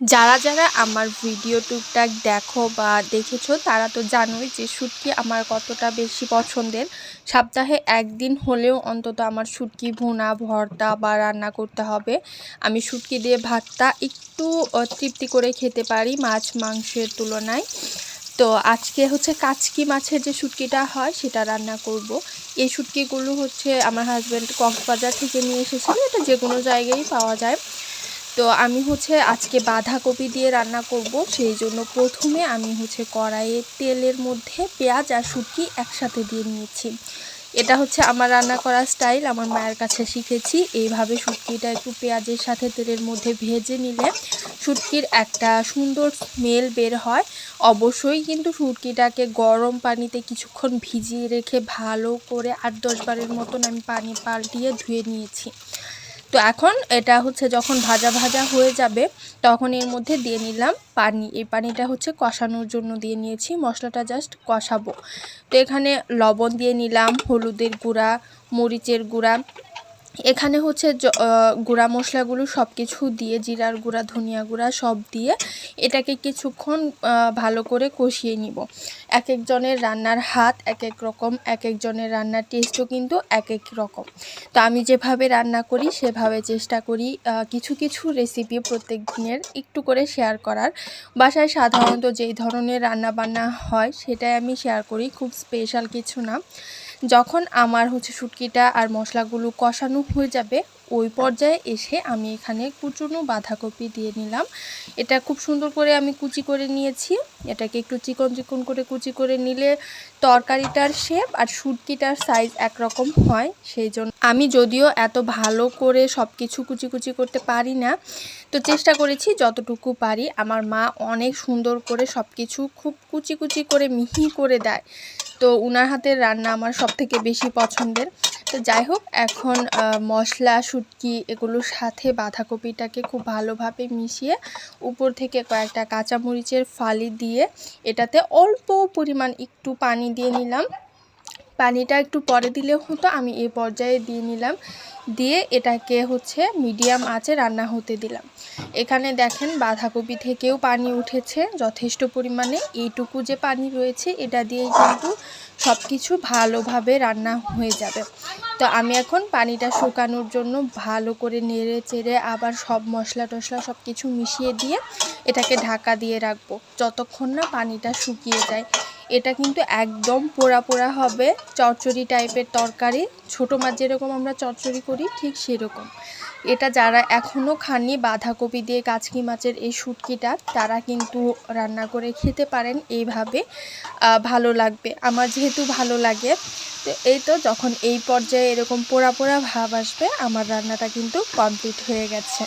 যারা যারা আমার ভিডিও টুকটাক দেখো বা দেখেছ, তারা তো জানোই যে শুটকি আমার কতটা বেশি পছন্দের। সপ্তাহে একদিন হলেও অন্তত আমার শুটকি, ভুনা, ভর্তা বা রান্না করতে হবে। আমি শুটকি দিয়ে ভাতটা একটু তৃপ্তি করে খেতে পারি মাছ মাংসের তুলনায়। তো আজকে হচ্ছে কাচকি মাছের যে শুটকিটা হয়, সেটা রান্না করব। এই শুটকিগুলো হচ্ছে আমার হাজব্যান্ড কক্সবাজার থেকে নিয়ে এসেছিল। এটা যে কোনো জায়গায় পাওয়া যায়। তো আমি হচ্ছে আজকে বাঁধাকপি দিয়ে রান্না করব। সেই জন্য প্রথমে আমি হচ্ছে কড়াইয়ে তেলের মধ্যে পেঁয়াজ আর শুটকি একসাথে দিয়ে নিয়েছি। এটা হচ্ছে আমার রান্না করার স্টাইল, আমার মায়ের কাছে শিখেছি। এইভাবে শুটকিটা একটু পেঁয়াজের সাথে তেলের মধ্যে ভেজে নিলে শুটকির একটা সুন্দর স্মেল বের হয়। অবশ্যই কিন্তু শুটকিটাকে গরম পানিতে কিছুক্ষণ ভিজিয়ে রেখে ভালো করে আট দশ বারের মতন আমি পানি পাল্টিয়ে ধুয়ে নিয়েছি। তো এখন এটা হচ্ছে যখন ভাজা ভাজা হয়ে যাবে, তখন এর মধ্যে দিয়ে নিলাম পানি। এই পানিটা হচ্ছে কষানোর জন্য দিয়ে নিয়েছি, মশলাটা জাস্ট কষাবো। তো এখানে লবণ দিয়ে নিলাম, হলুদের গুঁড়া, মরিচের গুঁড়া এখানে হচ্ছে গুঁড়া মশলাগুলো সব কিছু দিয়ে, জিরার গুঁড়া, ধনিয়া গুঁড়া সব দিয়ে এটাকে কিছুক্ষণ ভালো করে কষিয়ে নিব। এক একজনের রান্নার হাত এক এক রকম এক একজনের রান্নার টেস্টও কিন্তু এক এক রকম। তো আমি যেভাবে রান্না করি, সেভাবে চেষ্টা করি কিছু কিছু রেসিপি প্রত্যেক দিনের একটু করে শেয়ার করার। বাসায় সাধারণত যেই ধরনের রান্না বান্না হয়, সেটাই আমি শেয়ার করি, খুব স্পেশাল কিছু না। যখন আমার হচ্ছে শুটকিটা আর মশলাগুলো কষানো হয়ে যাবে ওই পর্যায়ে এসে আমি এখানে কুচুনো বাঁধাকপি দিয়ে নিলাম। এটা খুব সুন্দর করে আমি কুচি করে নিয়েছি। এটাকে একটু চিকন চিকন করে কুচি করে নিলে তরকারিটার শেপ আর শুটকিটার সাইজ একরকম হয়, সেই জন্য আমি যদিও এত ভালো করে সব কিছু কুচি কুচি করতে পারি না, তো চেষ্টা করেছি যতটুকু পারি। আমার মা অনেক সুন্দর করে সব কিছু খুব কুচি কুচি করে মিহি করে দেয়। তো উনার হাতের রান্না আমার সব থেকে বেশি পছন্দের। তো যাই হোক, এখন মশলা, শুটকি এগুলোর সাথে বাঁধাকপিটাকে খুব ভালোভাবে মিশিয়ে উপর থেকে কয়েকটা কাঁচামরিচের ফালি দিয়ে এটাতে অল্প পরিমাণ একটু পানি দিয়ে নিলাম। পানিটা একটু পরে দিলে হতো, আমি এই পর্যায়ে দিয়ে নিলাম। দিয়ে এটাকে হচ্ছে মিডিয়াম আঁচে রান্না হতে দিলাম। এখানে দেখেন বাঁধাকপি থেকেও পানি উঠেছে, যথেষ্ট পরিমাণে। এইটুকু যে পানি রয়েছে, এটা দিয়েই কিন্তু সব কিছু ভালোভাবে রান্না হয়ে যাবে। তো আমি এখন পানিটা শুকানোর জন্য ভালো করে নেড়ে চেড়ে আবার সব মশলা টশলা সব কিছু মিশিয়ে দিয়ে এটাকে ঢাকা দিয়ে রাখব, যতক্ষণ না পানিটা শুকিয়ে যায়। এটা কিন্তু একদম পোড়া পোড়া হবে। চচ্চড়ি টাইপের তরকারি। ছোটো মাছ যেরকম আমরা চচ্চড়ি করি, ঠিক সেরকম। এটা যারা এখনও খাননি, বাঁধাকপি দিয়ে কাচকি মাছের এই শুটকিটা, তারা কিন্তু রান্না করে খেতে পারেন এইভাবে। ভালো লাগবে। আমার যেহেতু ভালো লাগে, তো এই তো যখন এই পর্যায়ে এরকম পোড়া পোড়া ভাব আসবে, আমার রান্নাটা কিন্তু কমপ্লিট হয়ে গেছে।